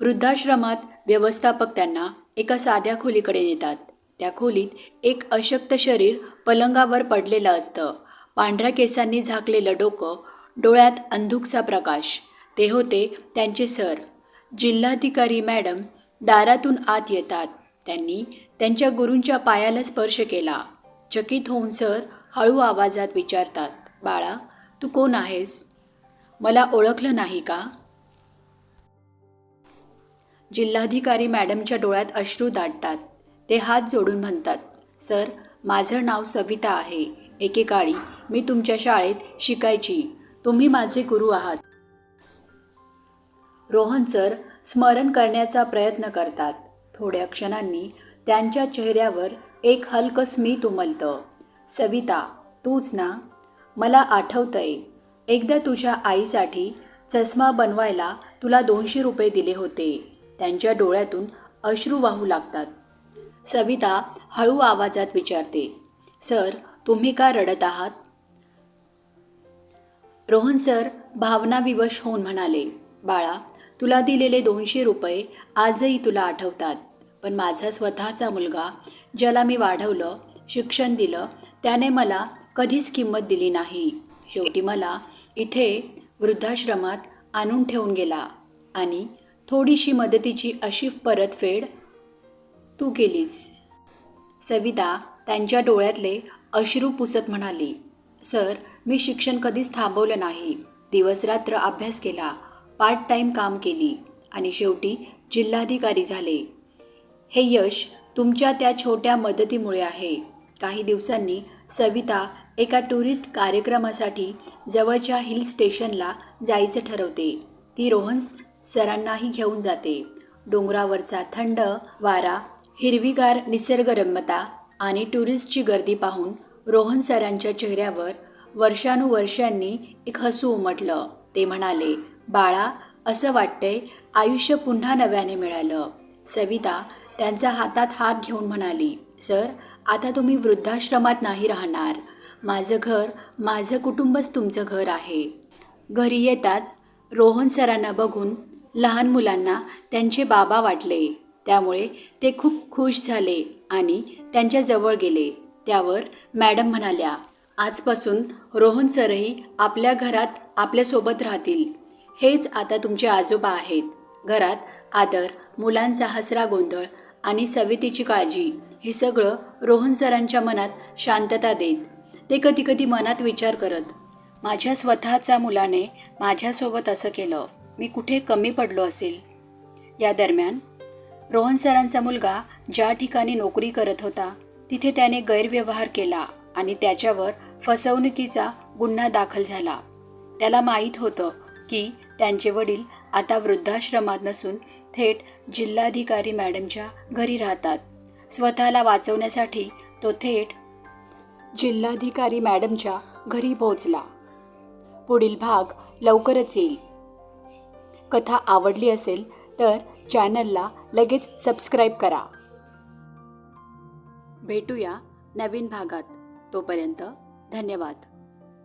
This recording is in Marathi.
वृद्धाश्रमात व्यवस्थापक त्यांना एका साध्या खोलीकडे नेतात. त्या खोलीत एक अशक्त शरीर पलंगावर पडलेलं असतं. पांढऱ्या केसांनी झाकलेलं डोकं डोळ्यात अंधुकचा प्रकाश. ते होते त्यांचे सर. जिल्हाधिकारी मॅडम दारातून आत येतात. त्यांनी त्यांच्या गुरूंच्या पायाला स्पर्श केला. चकित होऊन सर हळू आवाजात विचारतात बाळा तू कोण आहेस? मला ओळखलं नाही का? जिल्हाधिकारी मॅडमच्या डोळ्यात अश्रू दाटतात. ते हात जोडून म्हणतात सर माझं नाव सविता आहे. एकेकाळी मी तुमच्या शाळेत शिकायची. तुम्ही माझे गुरु आहात. रोहन सर स्मरण करण्याचा प्रयत्न करतात. थोड्या क्षणांनी त्यांच्या चेहऱ्यावर एक हलकं स्मित उमलतं. सविता तूच ना? मला आठवतंय. एकदा तुझ्या आईसाठी चष्मा बनवायला तुला दोनशे रुपये दिले होते. त्यांच्या डोळ्यातून अश्रू वाहू लागतात. सविता हळू आवाजात विचारते सर तुम्ही का रडत आहात? रोहन सर भावनाविवश होऊन म्हणाले बाळा तुला दिलेले दोनशे रुपये आजही तुला आठवतात पण माझा स्वतःचा मुलगा ज्याला मी वाढवलं शिक्षण दिलं त्याने मला कधीच किंमत दिली नाही. शेवटी मला इथे वृद्धाश्रमात आणून ठेवून गेला आणि थोडीशी मदतीची अशी परतफेड तू केलीस. सविता त्यांच्या डोळ्यातले अश्रू पुसत म्हणाली सर मी शिक्षण कधीच थांबवलं नाही. दिवसरात्र अभ्यास केला पार्ट टाईम काम केली आणि शेवटी जिल्हाधिकारी झाले. हे यश तुमच्या त्या छोट्या मदतीमुळे आहे. काही दिवसांनी सविता एका टुरिस्ट कार्यक्रमासाठी जवळच्या हिल स्टेशनला जायचं ठरवते. ती रोहन सरांनाही घेऊन जाते. डोंगरावरचा थंड वारा हिरवीगार निसर्गरम्यता आणि टुरिस्टची गर्दी पाहून रोहन सरांच्या चेहऱ्यावर वर्षानुवर्षांनी एक हसू उमटलं. ते म्हणाले बाळा असं वाटतंय आयुष्य पुन्हा नव्याने मिळालं. सविता त्यांचा हातात हात घेऊन म्हणाली सर आता तुम्ही वृद्धाश्रमात नाही राहणार. माझं घर माझं कुटुंबच तुमचं घर आहे. घरी येताच रोहन सरांना बघून लहान मुलांना त्यांचे बाबा वाटले. त्यामुळे ते खूप खुश झाले आणि त्यांच्या जवळ गेले. त्यावर मॅडम म्हणाल्या आजपासून रोहन सरही आपल्या घरात आपल्यासोबत राहतील. हेच आता तुमचे आजोबा आहेत. घरात आदर मुलांचा हसरा गोंधळ आणि सवितेची काळजी हे सगळं रोहन सरांच्या मनात शांतता देत. ते कधी कधी मनात विचार करत माझ्या स्वतःच्या मुलाने माझ्यासोबत असं केलं. मी कुठे कमी पडलो असेल? या दरम्यान रोहन सरांचा मुलगा ज्या ठिकाणी नोकरी करत होता तिथे त्याने गैरव्यवहार केला आणि त्याच्यावर फसवणुकीचा गुन्हा दाखल झाला. त्याला माहीत होतं की त्यांचे वडील आता वृद्धाश्रमात नसून थेट जिल्हाधिकारी मॅडमच्या घरी राहतात. स्वतःला वाचवण्यासाठी तो थेट जिल्हाधिकारी मॅडमच्या घरी पोहोचला. पुढील भाग लवकरच येईल. कथा आवडली असेल तर चॅनलला लगेच सबस्क्राईब करा. भेटूया नवीन भागात. तोपर्यंत धन्यवाद.